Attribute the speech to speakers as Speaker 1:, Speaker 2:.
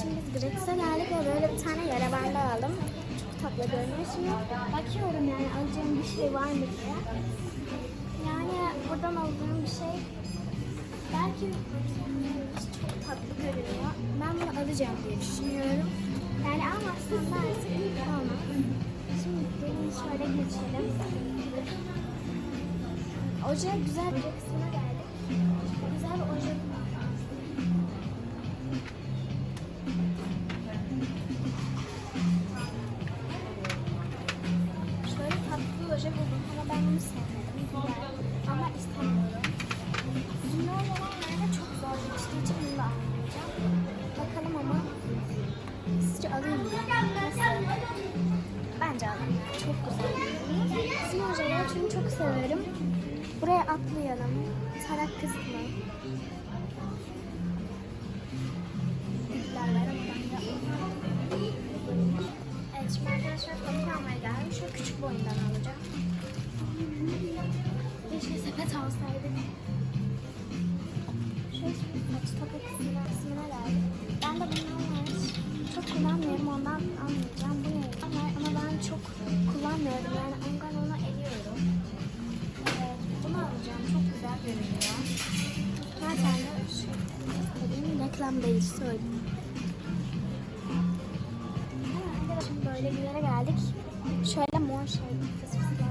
Speaker 1: Şimdi biz Gratis'e geldik ve böyle bir tane yara bandı aldım. Çok tatlı görünüyor. Şimdi bakıyorum yani alacağım bir şey var mı diye. Yani buradan aldığım bir şey belki çok tatlı görünüyor. Ben bunu alacağım diye düşünüyorum. Yani almazsam da artık almam. Şimdi gelin şöyle geçelim. Oje güzel bir kısmına geldik. Güzel bir oje tatlı bir oje buldum ama ben bunu sevmedim. Güzel. Ama istemiyorum. Ünlü olanlarda çok zor geçtiği için bunu da almayacağım. Bakalım ama sizce alayım mı? Bence alayım. Çok güzel. Bizim ojeleri çünkü çok severim. Buraya atlayalım. Tarak kısmı. Sepet alsaydık. Şöyle saç topu kısmına, kısmına geldim. Ben de bundan var. Çok kullanmıyorum ondan almayacağım. Bu ne? Ama, ama ben çok kullanmıyorum. Yani ondan ona eliyorum. Evet, bunu alacağım. Çok güzel görünüyor. Zaten de şu reklam söyleyeyim. Evet, Şimdi böyle bir yere geldik. Şöyle mor şey fıs fıs